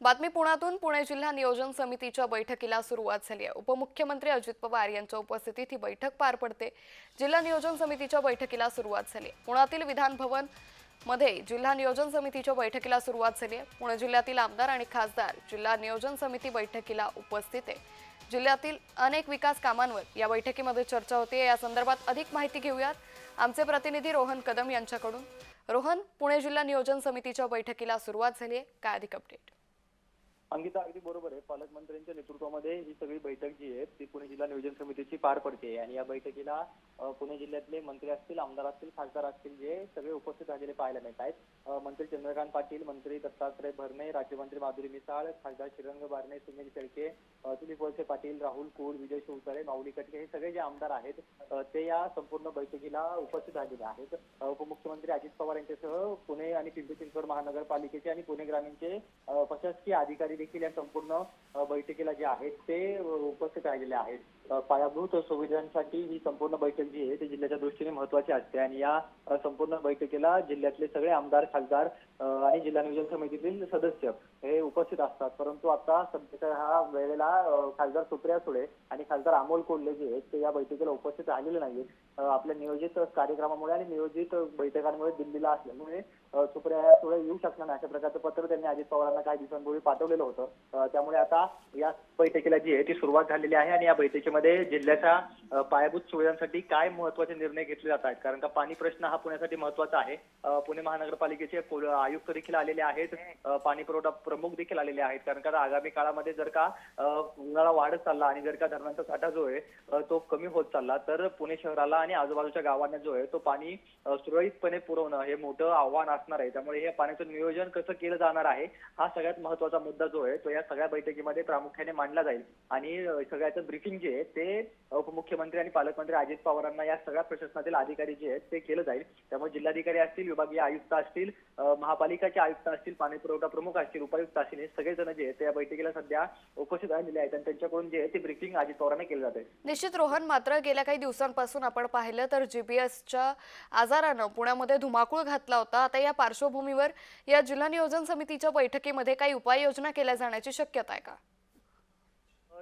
बातमी पुण्यातून पुणे जिल्हा नियोजन समितीच्या बैठकीला सुरुवात झाली आहे. उपमुख्यमंत्री अजित पवार यांच्या उपस्थितीत ही बैठक पार पडते. जिल्हा नियोजन समितीच्या बैठकीला सुरुवात झाली आहे. पुण्यातील विधान भवनमध्ये जिल्हा नियोजन समितीच्या बैठकीला सुरुवात झाली आहे. पुणे जिल्ह्यातील आमदार आणि खासदार जिल्हा नियोजन समिती बैठकीला उपस्थित आहे. जिल्ह्यातील अनेक विकास कामांवर या बैठकीमध्ये चर्चा होते. या संदर्भात अधिक माहिती घेऊयात. आमचे प्रतिनिधी रोहन कदम यांच्याकडून. रोहन पुणे जिल्हा नियोजन समितीच्या बैठकीला सुरुवात झाली आहे. काय अधिक अपडेट अंकिता अगदी बरोबर आहे. पालकमंत्र्यांच्या नेतृत्वामध्ये ही सगळी बैठक जी आहे ती पुणे जिल्हा नियोजन समितीची पार पडते. आणि या बैठकीला पुणे जिल्ह्यातले मंत्री असतील आमदार असतील खासदार असतील जे सगळे उपस्थित झालेले पाहायला मिळत आहेत. मंत्री चंद्रकांत पाटील मंत्री दत्तात्रय भरणे राज्यमंत्री माधुरी मिसाळ खासदार श्रीरंग बारणे सुनील शेळके अ, दिलीप वळसे पाटील राहुल कुल विजय शिवतारे माऊली कटके हे सगळे जे आमदार आहेत ते या संपूर्ण बैठकीला उपस्थित झालेले आहेत. उपमुख्यमंत्री अजित पवार यांच्यासह पुणे आणि पिंपरी चिंचवड महानगरपालिकेचे आणि पुणे ग्रामीणचे प्रशासकीय अधिकारी देखील या संपूर्ण बैठकीला जे आहेत ते उपस्थित राहिलेले आहेत. पायाभूत सुविधांसाठी ही संपूर्ण बैठक जी आहे ती जिल्ह्याच्या दृष्टीने महत्वाची असते. आणि या संपूर्ण बैठकीला जिल्ह्यातले सगळे आमदार खासदार आणि जिल्हा नियोजन समितीतील सदस्य हे उपस्थित असतात. परंतु आता सध्याच्या ह्या वेळेला खासदार सुप्रिया सुळे आणि खासदार अमोल कोल्हे जे आहेत ते या बैठकीला उपस्थित राहिलेले नाहीत आपल्या नियोजित कार्यक्रमामुळे आणि नियोजित बैठकांमुळे दिल्लीला असल्यामुळे सुप्रिया सुळे येऊ शकणार नाही. अशा प्रकारचं पत्र त्यांनी अजित पवारांना काही दिवसांपूर्वी पाठवलेलं होतं. त्यामुळे आता या बैठकीला जी आहे ती सुरुवात झालेली आहे आणि या बैठकीमध्ये जिल्ह्याच्या पायाभूत सुविधांसाठी काय महत्त्वाचे निर्णय घेतले जात आहेत? कारण का पाणी प्रश्न हा पुण्यासाठी महत्त्वाचा आहे. पुणे महानगरपालिकेचे आयुक्त देखील आलेले आहेत. पाणी पुरवठा प्रमुख देखील आलेले आहेत. कारण का आगामी काळामध्ये जर का उन्हाळा वाढत चालला आणि जर का धरणांचा साठा जो आहे तो कमी होत चालला तर पुणे शहराला आणि आजूबाजूच्या गावांना जो आहे तो पाणी सुरळीतपणे पुरवणं हे मोठं आव्हान असणार आहे. त्यामुळे हे पाण्याचं नियोजन कसं केलं जाणार आहे हा सगळ्यात महत्त्वाचा मुद्दा जो आहे तो या सगळ्या बैठकीमध्ये प्रामुख्याने मांडला जाईल. आणि सगळ्याचं ब्रीफिंग जे आहे ते उपमुख्यमंत्री आणि पालकमंत्री अजित पवारांना या सगळ्या प्रशासनातील अधिकारी जे आहेत ते केलं जाईल. त्यामुळे जिल्हाधिकारी असतील विभागीय आयुक्त असतील महापालिकाचे आयुक्त असतील पाणी पुरवठा प्रमुख असतील उपायुक्त असतील हे सगळेजण जे आहेत या बैठकीला सध्या उपस्थित राहिलेले आहेत. आणि त्यांच्याकडून जे आहे ते ब्रीफिंग अजित पवारांना केलं जाते निश्चित रोहन मात्र गेल्या काही दिवसांपासून आपण पाहिलं तर जीपीएसच्या आजारानं पुण्यामध्ये धुमाकूळ घातला होता. आता या पार्श्वभूमीवर या जिल्हा नियोजन समितीच्या बैठकीमध्ये काही उपाययोजना केल्या जाण्याची शक्यता आहे का?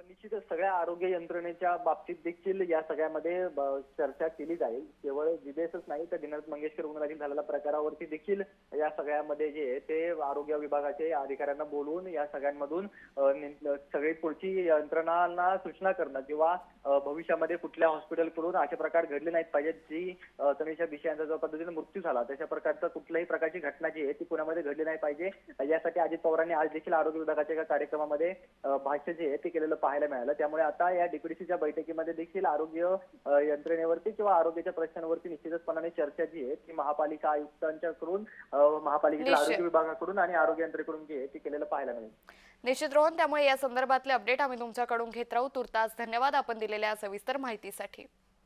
निश्चितच सगळ्या आरोग्य यंत्रणेच्या बाबतीत देखील या सगळ्यामध्ये चर्चा केली जाईल. केवळ विदेशच नाही तर दिनाथ मंगेशकर रुग्णालयातील झालेल्या प्रकारावरती देखील या सगळ्यामध्ये जे आहे ते आरोग्य विभागाचे अधिकाऱ्यांना बोलवून या सगळ्यांमधून सगळी पुढची यंत्रणांना सूचना करणं किंवा भविष्यामध्ये कुठल्या हॉस्पिटलकडून असे प्रकार घडले नाहीत पाहिजेत जी अ, तनिषा बिशा जो पद्धतीने मृत्यू झाला तशा प्रकारचा कुठल्याही प्रकारची घटना जी आहे ती पुण्यामध्ये घडली नाही पाहिजे. यासाठी अजित पवारांनी आज देखील आरोग्य विभागाच्या एका कार्यक्रमामध्ये भाष्य जे आहे ते केलेलं पाहिजे पाहायला मिळालं. त्यामुळे आता या डीपीडीसीच्या बैठकीमध्ये देखील आरोग्य यंत्रणेवरती किंवा आरोग्याच्या प्रश्नांवरती निश्चितपणाने चर्चा जी आहे ती महापालिका आयुक्तांच्याकडून महापालिकेच्या. आरोग्य विभागाकडून आणि आरोग्य यंत्रणेकडून जे आहे ते केलेलं पाहायला मिळेल. निश्चित रोहन त्यामुळे या संदर्भातले अपडेट आम्ही तुमच्याकडून घेत राहू. तुर्तास धन्यवाद आपण दिलेल्या सविस्तर माहितीसाठी.